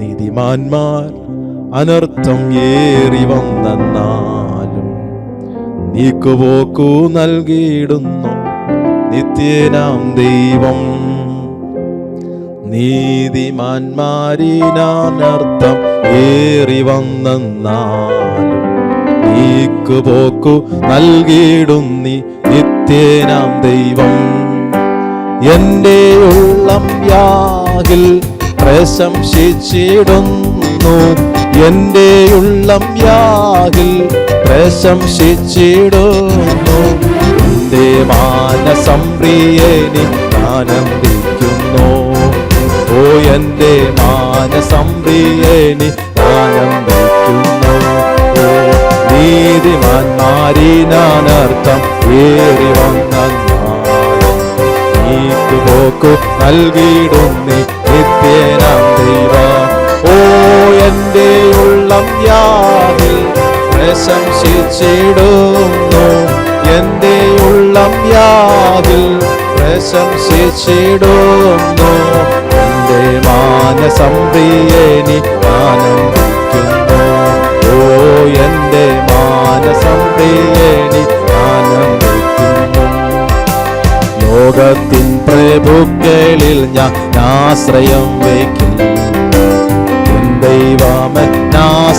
നീതിമാന്മാർ അനർത്ഥം ഏറി വന്നെന്നാലും നീക്കുപോക്കു നൽകിയിടുന്നു നിത്യനാം ദൈവം. നീതിമാന്മാരിനർത്ഥം ഏറി വന്നെന്നാലും നീക്കുപോക്കു നൽകിയിടുന്നി നിത്യനാം ദൈവം. എന്റെ ഉള്ളം യാകിൽ പ്രശംസിച്ചിടുന്നു. എന്റെ ഉള്ളം യാകിൽ പ്രശംസിച്ചിടുന്നു. എന്റെ മാനസം പ്രിയനി ആനന്ദിക്കുന്നു. ഓ എന്റെ മാനസം പ്രിയനി ആനന്ദിക്കുന്നു. ഓ നീതിമാന്മാരിനർത്ഥം ഏറി വന്ന നീക്കുപോക്കു നൽകിയിടുന്നി. യാതിൽ പ്രശംസിച്ചിടുന്നു. എന്റെ ഉള്ളം യാതിൽ പ്രശംസിച്ചിടുന്നു. എന്റെ മാനസം പ്രിയനി ആനന്ദിക്കുന്നു. ഓ എന്റെ മാനസം പ്രിയനി ആനന്ദിക്കുന്നു. ലോകത്തിൻ പ്രഭുക്കളിൽ ഞാൻ ആശ്രയം വയ്ക്കും എൻ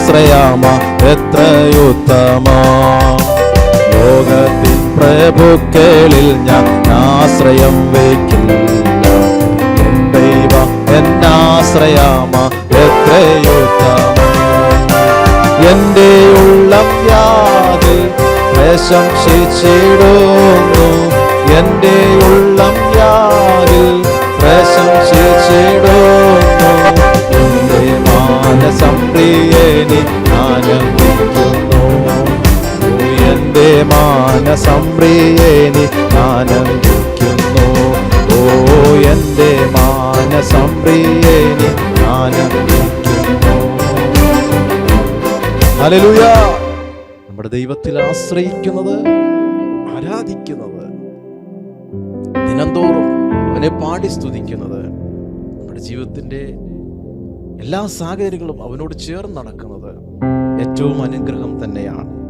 ദൈവമെന്നാശ്രയാമ എത്രയുത്തമ. ലോകത്തിൻ പ്രഭുക്കളിൽ ഞാൻ ആശ്രയം വയ്ക്കില്ല. ദൈവം എന്നാശ്രയാമ എത്രയുത്തമ. എന്റെ ഉള്ളം യാതിൽ പ്രശംസിച്ചിടുന്നു. എന്റെ ഉള്ളം യാതിൽ പ്രിയനി ആനന്ദിക്കുന്നു ഓ, എന്റെ മാനസം പ്രിയനി ആനന്ദിക്കുന്നു ഓ എന്റെ മാനസം പ്രിയനി ആനന്ദിക്കുന്നു ഹല്ലേലൂയ. നമ്മുടെ ദൈവത്തിൽ ആശ്രയിക്കുന്നത് ആരാധിക്കുന്നത് ദിനംതോറും അവനെ പാടി സ്തുതിക്കുന്നത് നമ്മുടെ ജീവിതത്തിന്റെ എല്ലാ സാഹചര്യങ്ങളും അവനോട് ചേർന്ന് നടക്കുന്നത് ഏറ്റവും അനുഗ്രഹം തന്നെയാണ്.